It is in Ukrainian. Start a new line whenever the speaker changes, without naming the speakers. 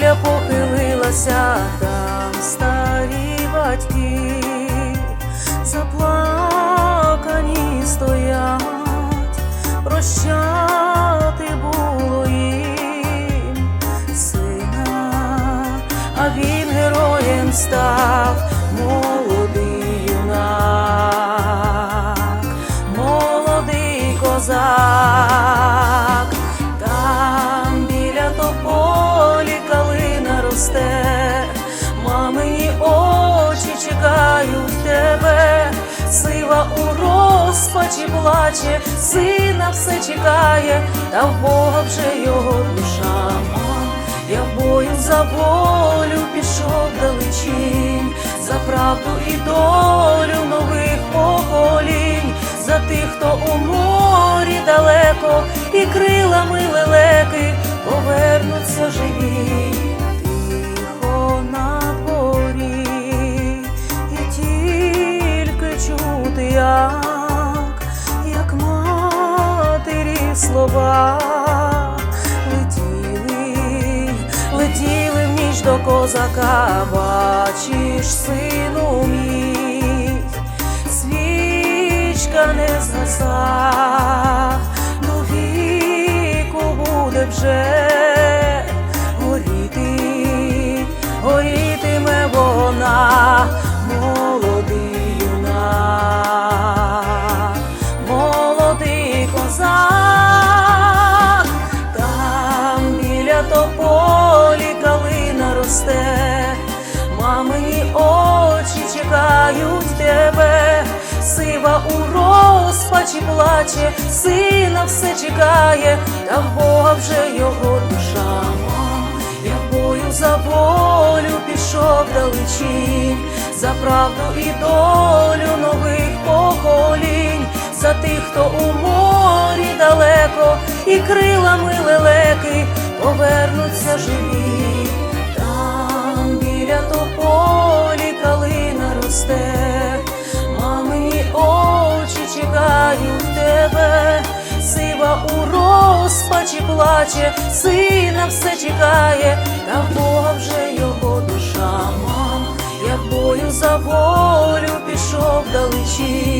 доля похилилася там старі батьки, заплакані стоять, прощати було їм сина, а він героєм став. Розпачі плаче, сина все чекає, та в Бога вже його душа. Я бою за волю пішов далечінь, за правду і долю нових поколінь, за тих, хто у морі далеко, і крилами лелеки повернуться живі. Слова. Летіли, летіли в ніч до козака, бачиш, сину мій, свічка не згаса, до віку буде вже біля тополі калина росте, мамині очі чекають тебе, сива у розпачі плаче, сина все чекає, та в Бога вже його душа. Я бою за волю пішов далечінь, за правду і долю нових поколінь, за тих, хто у морі далеко, і крилами лелеки повернуться живі. Там біля тополі калина росте, мамині очі чекають тебе, сива у розпачі плаче, сина все чекає, та в Бога вже його душа. Мам. Я бою за волю пішов далечінь,